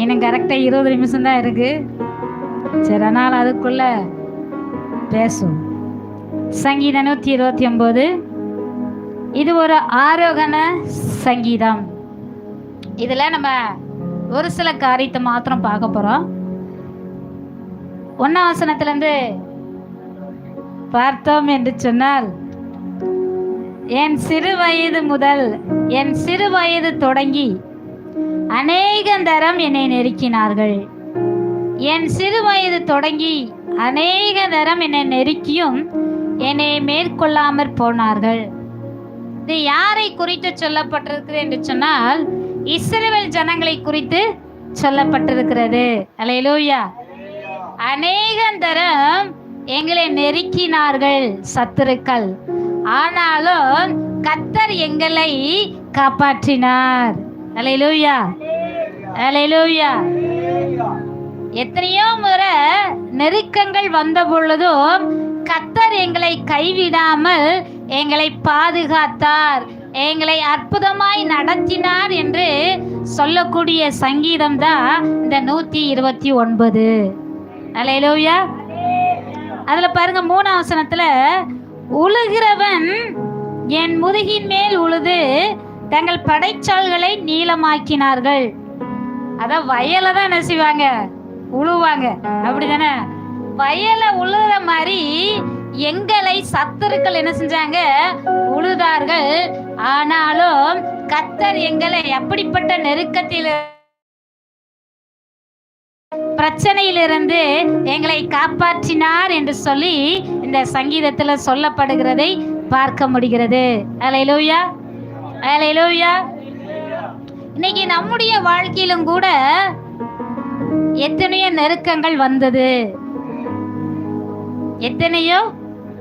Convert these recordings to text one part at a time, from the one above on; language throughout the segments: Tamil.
இன்னும் கரெக்டாக இருபது நிமிஷம் தான் இருக்கு. சரி அதனால் அதுக்குள்ள பேசும் சங்கீதம் நூற்றி இருபத்தி ஒம்பது இது ஒரு ஆரோகண சங்கீதம். இதில் நம்ம ஒரு சில காரியத்தை மாத்திரம் பார்க்க போகிறோம் ஒன்றாம் வசனத்திலேருந்து பார்த்தோம் என்று சொன்னால் என் சிறு வயது முதல் என் சிறு வயது தொடங்கி அநேக தரம் என்னை நெருக்கினார்கள். என் சிறு வயது தொடங்கி அநேக தரம் என்னை நெருக்கியும் என்னை மேற்கொள்ளாமற் போனார்கள். இது யாரை குறித்து சொல்லப்பட்டிருக்கிறது என்று சொன்னால் இஸ்ரேல் ஜனங்களை குறித்து சொல்லப்பட்டிருக்கிறது. அலையலூயா அநேகம் தரம் எங்களை நெருக்கினார்கள் சத்துருக்கள். ஆனாலும் கத்தர் எங்களை காப்பாற்றினார். அலையலூயா அலையலூயா எத்தனையோ முறை நெருக்கங்கள் வந்த பொழுதும் கத்தர் எங்களை கைவிடாமல் எங்களை பாதுகாத்தார் எங்களை அற்புதமாய் நடத்தினார் என்று சொல்லக்கூடிய சங்கீதம் தான் இந்த நூத்தி இருபத்தி ஒன்பது. அலையலூயா அதுல பாருங்க மூணு வசனத்துல உழுகிறவன் என் முதுகின் மேல் உழுது தங்கள் படைச்சால்களை நீளமாக்கினார்கள். அதான் வயலை தான் என்ன செய்வாங்க? உழுவாங்க. அப்படிதானே? வயலை உழுற மாதிரி எங்களை சத்துருக்கள் என்ன செஞ்சாங்க? உழுதார்கள். ஆனாலும் கத்தர் எங்களை அப்படிப்பட்ட நெருக்கத்தில் பிரச்சனையிலிருந்து எங்களை காப்பாற்றினார் என்று சொல்லி இந்த சங்கீதத்துல சொல்லப்படுகிறதை பார்க்க முடிகிறது. அலையிலோயா அலையிலூயா இன்னைக்கு நம்முடைய வாழ்க்கையிலும் கூட எத்தனையோ நெருக்கங்கள் வந்தது. எத்தனையோ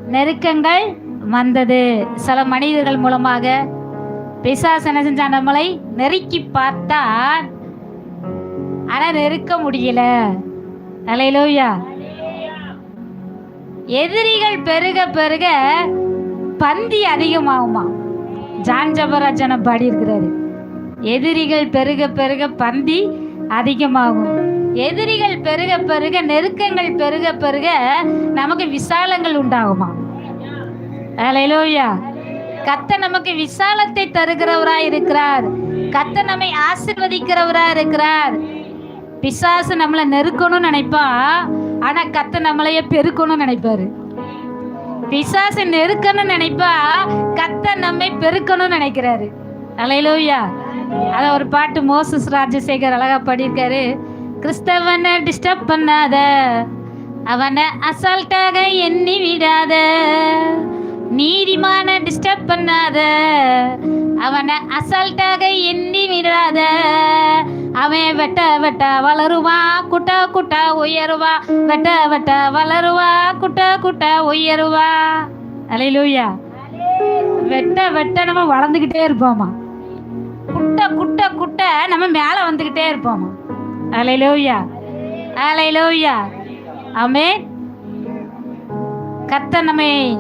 நெருக்கங்கள் வந்தது. சில மனிதர்கள் மூலமாக பிசாசு என்ன செஞ்சான்? நம்மளை நெருக்கி பார்த்தான். ஆனா நெருக்க முடியல. அலையிலோயா எதிரிகள் பெருக பெருக பந்தி அதிகமாகுமா ஜான் ஜபராஜன பாடி இருக்கிறாரு. எதிரிகள் பெருக பெருக பந்தி அதிகமாகும். எதிரிகள் பெருக பெருக நெருக்கங்கள் பெருக பெருக நமக்கு விசாலங்கள் உண்டாகுமா? அலையிலோயா கத்த நமக்கு விசாலத்தை தருகிறவராய் இருக்கிறார். கத்த நம்மை ஆசிர்வதிக்கிறவராய் இருக்கிறார். பிசாசு நம்மளை நெருக்கணும்னு நினைப்பா ஆனா கத்த நம்மளைய பெருக்கணும்னு நினைப்பாரு. பிசாசு நெருக்கணும்னு நினைப்பா கத்த நம்மை பெருக்கணும்னு நினைக்கிறாரு. அலையிலோயா அத ஒரு பாட்டு மோசஸ் ராஜசேகர் அழகா பாடியிருக்காரு. கிறிஸ்தவனை டிஸ்டர்ப் பண்ணாத அவனை அசால்ட்டாக எண்ணி விடாத. நீதிமான டிஸ்டர்ப் பண்ணாத அவனை அசால்ட்டாக எண்ணி விடாத. அவன் வெட்ட வெட்ட வளருவா குட்ட குட்ட உயருவா. வெட்ட வெட்ட வளருவா குட்ட குட்ட உயருவா. அலையிலூயா. வெட்ட வெட்ட நம்ம வளர்ந்துக்கிட்டே இருப்போமா. குட்ட குட்ட குட்ட நம்ம மேலே வந்துக்கிட்டே இருப்போமா. அலையிலூயா. அலையிலூயா. ஆமே கத்த நம்மை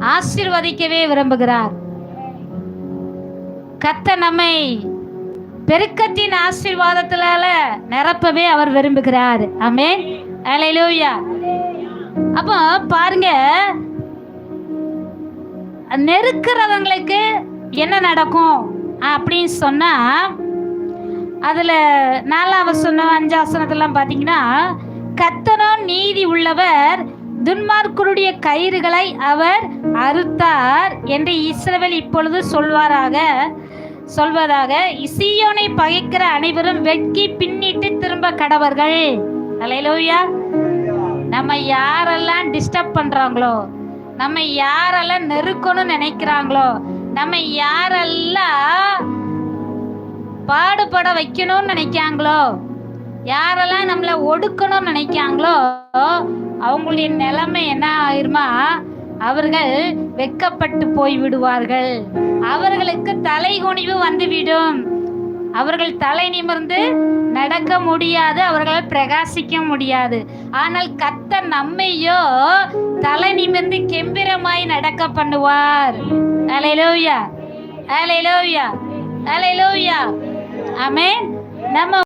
ஆசீர்வதிக்கவே விரும்புகிறார். கத்த நம்மை பெருக்கத்தின் ஆசீர்வாதத்தினால நிரப்பவே அவர் விரும்புகிறார். ஆமே அலையிலூயா அப்போ பாருங்க நெருக்கிறவங்களுக்கு என்ன நடக்கும் அப்படின்னு சொன்னா அதுல நாலாம் வசனம் அஞ்சாசனத்தெல்லாம் பார்த்தீங்கன்னா கத்தனம் நீதி உள்ளவர் துன்மார்க்கருடைய கயிறுகளை அவர் அறுத்தார் என்று இஸ்ரவேல் இப்பொழுது சொல்வாராக. சொல்வதாக இசியோனை பகைக்கிற அனைவரும் வெட்கி பின்னிட்டு திரும்ப கடவர்கள். அலையிலோயா. நம்ம யாரெல்லாம் டிஸ்டர்ப் பண்றாங்களோ நம்ம யாரெல்லாம் நெருக்கணும்னு நினைக்கிறாங்களோ நம்ம யாரெல்லாம் பாடுபட வைக்கணும்னு நினைக்காங்களோ யாரெல்லாம் நம்மளை ஒடுக்கணும்னு நினைக்காங்களோ அவங்களுடைய நிலைமை என்ன ஆயிருமா? அவர்கள் வெக்கப்பட்டு போய் விடுவார்கள் அவர்களுக்கு தலை குனிவு வந்துவிடும். அவர்கள் தலை நிமிர்ந்து நடக்க முடியாது அவர்களால் பிரகாசிக்க முடியாது. ஆனால் கத்த நம்மையோ தலை நிமிர்ந்து கெம்பிரமாய் நடக்க பண்ணுவார். அலையிலோயா அலையிலோயா அலையிலோயா அமே நம்ம